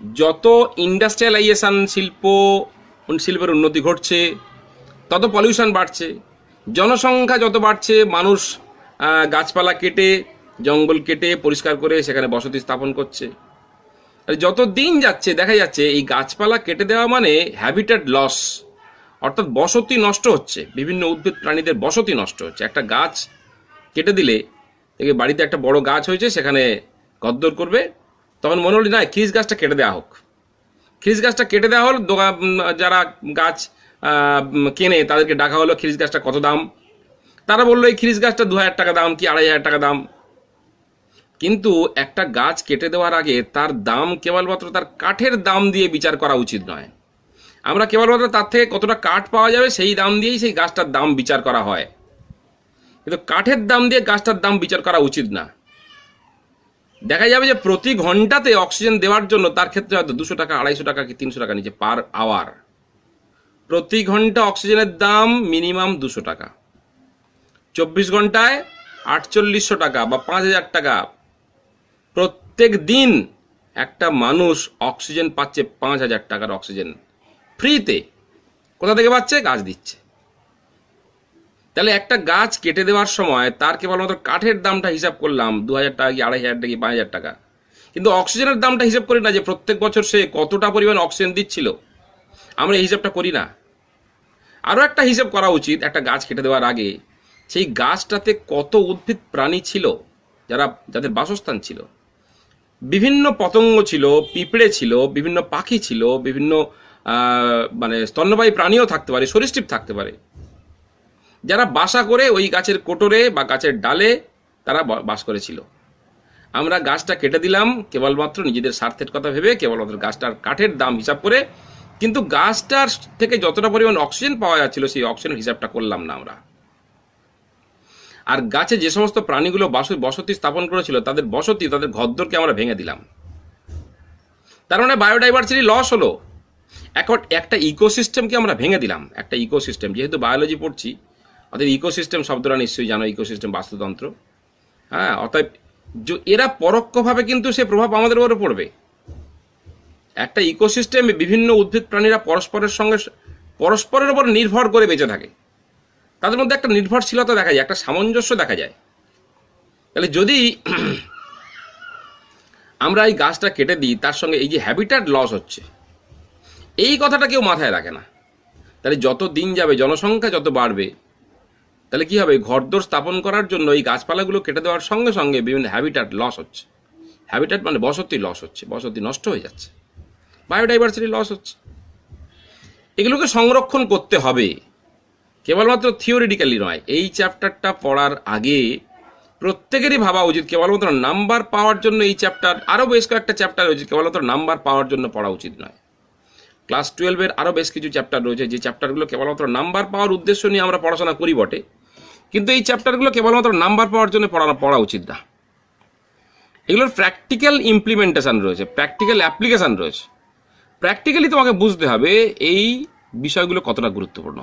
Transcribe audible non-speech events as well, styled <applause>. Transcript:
যত ইন্ডাস্ট্রিয়ালাইজেশন শিল্প, শিল্পের উন্নতি ঘটছে, তত পলিউশন বাড়ছে। জনসংখ্যা যত বাড়ছে, মানুষ গাছপালা কেটে, জঙ্গল কেটে পরিষ্কার করে সেখানে বসতি স্থাপন করছে। আর যত দিন যাচ্ছে, দেখা যাচ্ছে এই গাছপালা কেটে দেওয়া মানে হ্যাবিটেট লস অর্থাৎ বসতি নষ্ট হচ্ছে, বিভিন্ন উদ্ভিদ প্রাণীদের বসতি নষ্ট হচ্ছে। একটা গাছ কেটে দিলে বাড়িতে একটা বড় গাছ হয়েছে, সেখানে গদ্দর করবে তখন মনে হলো না খিরিস গাছটা কেটে দেওয়া হোক। খিরিস গাছটা কেটে দেওয়া হলো যারা গাছ কেনে তাদেরকে ডাকা হলো খিরিস গাছটা কত দাম। তারা বলল, এই খিরিস গাছটা দু হাজার টাকা দাম কি আড়াই হাজার টাকা দাম? কিন্তু একটা গাছ কেটে দেওয়ার আগে তার দাম কেবলমাত্র তার কাঠের দাম দিয়ে বিচার করা উচিত নয়। আমরা কেবলমাত্র তার থেকে কতটা কাঠ পাওয়া যাবে সেই দাম দিয়েই সেই গাছটার দাম বিচার করা হয়। কিন্তু কাঠের দাম দিয়ে গাছটার দাম বিচার করা উচিত না। দেখা যাবে যে প্রতি ঘন্টাতে অক্সিজেন দেওয়ার জন্য তার ক্ষেত্রে হয়তো দুশো টাকা, আড়াইশো টাকা কি তিনশো টাকা নিচে পার আওয়ার। প্রতি ঘণ্টা অক্সিজেনের দাম মিনিমাম দুশো টাকা। চব্বিশ ঘন্টায় আটচল্লিশশো টাকা বা পাঁচ হাজার টাকা। প্রত্যেক দিন একটা মানুষ অক্সিজেন পাচ্ছে পাঁচ হাজার টাকার অক্সিজেন। ফ্রিতে। কোথা থেকে পাচ্ছে? গাছ দিচ্ছে। তাহলে একটা গাছ কেটে দেওয়ার সময় তার কেবলমাত্র কাঠের দামটা হিসাব করলাম দু হাজার টাকা কি, আড়াই হাজার টাকা কি, পাঁচ হাজার টাকা। কিন্তু অক্সিজেনের দামটা হিসাব করি না যে প্রত্যেক বছর সে কতটা পরিমাণ অক্সিজেন দিচ্ছিল। আমরা এই হিসাবটা করি না। আরও একটা হিসাব করা উচিত, একটা গাছ কেটে দেওয়ার আগে, সেই গাছটাতে কত উদ্ভিদ প্রাণী ছিল, যারা, যাদের বাসস্থান ছিল। বিভিন্ন পতঙ্গ ছিল, পিঁপড়ে ছিল, বিভিন্ন পাখি ছিল, বিভিন্ন মানে স্তন্যবায়ী প্রাণীও থাকতে পারে, সরীসৃপ থাকতে পারে। যারা বাসা করে ওই গাছের কোটরে বা গাছের ডালে তারা বাস করেছিল। আমরা গাছটা কেটে দিলাম, কেবলমাত্র নিজেদের স্বার্থের কথা ভেবে, কেবলমাত্র গাছটার কাঠের দাম হিসাব করে। কিন্তু গাছটার থেকে যতটা পরিমাণ অক্সিজেন পাওয়া যাচ্ছিল, সেই অক্সিজেনের হিসাবটা করলাম না আমরা। আর গাছে যে সমস্ত প্রাণীগুলো বাস- বসতি স্থাপন করেছিল, তাদের বসতি, তাদের ঘরদোরকে আমরা ভেঙে দিলাম। তার মানে বায়োডাইভার্সিটি লস হলো। এখন একটা ইকোসিস্টেমকে আমরা ভেঙে দিলাম। একটা ইকোসিস্টেম, যেহেতু বায়োলজি পড়ছি অর্থাৎ ইকোসিস্টেম শব্দটা নিশ্চয়ই জানো ইকোসিস্টেম বাস্তুতন্ত্র। হ্যাঁ অর্থাৎ এরা পরোক্ষভাবে কিন্তু সে প্রভাব আমাদের উপরে পড়বে। একটা ইকোসিস্টেমে বিভিন্ন উদ্ভিদ প্রাণীরা পরস্পরের সঙ্গে পরস্পরের উপর নির্ভর করে বেঁচে থাকে। তাদের মধ্যে একটা নির্ভরশীলতা দেখা যায়, একটা সামঞ্জস্য দেখা যায়। তাহলে যদি <clears throat> আমরা এই গাছটা কেটে দিই, তার সঙ্গে এই যে হ্যাবিটাট লস হচ্ছে, এই কথাটা কেউ মাথায় রাখে না। তাহলে যত দিন যাবে, জনসংখ্যা যত বাড়বে তাহলে কি হবে? ঘরদোর স্থাপন করার জন্য এই গাছপালাগুলো কেটে দেওয়ার সঙ্গে সঙ্গে বিভিন্ন হ্যাবিটাট লস হচ্ছে। হ্যাবিটাট মানে বসতি লস হচ্ছে। বসতি নষ্ট হয়ে যাচ্ছে। বায়োডাইভার্সিটি লস হচ্ছে। এগুলোকে সংরক্ষণ করতে হবে। কেবলমাত্র থিওরিটিক্যালি নয়, এই চ্যাপ্টারটা পড়ার আগে প্রত্যেকেরই ভাবা উচিত, কেবলমাত্র নাম্বার পাওয়ার জন্য এই চ্যাপ্টার আরও বেশ কয়েকটা চ্যাপ্টার রয়েছে, কেবলমাত্র নাম্বার পাওয়ার জন্য পড়া উচিত নয়। ক্লাস টুয়েলভের আরও বেশ কিছু চ্যাপ্টার রয়েছে, যে চ্যাপ্টারগুলো কেবলমাত্র নাম্বার পাওয়ার উদ্দেশ্য নিয়ে আমরা পড়াশোনা করি বটে। কিন্তু এই চ্যাপ্টারগুলো কেবলমাত্র নাম্বার পাওয়ার জন্য পড়ানো পড়া উচিত না। এগুলোর প্র্যাকটিক্যাল ইমপ্লিমেন্টেশান রয়েছে প্র্যাকটিক্যাল অ্যাপ্লিকেশান রয়েছে। প্র্যাকটিক্যালি তোমাকে বুঝতে হবে এই বিষয়গুলো কতটা গুরুত্বপূর্ণ।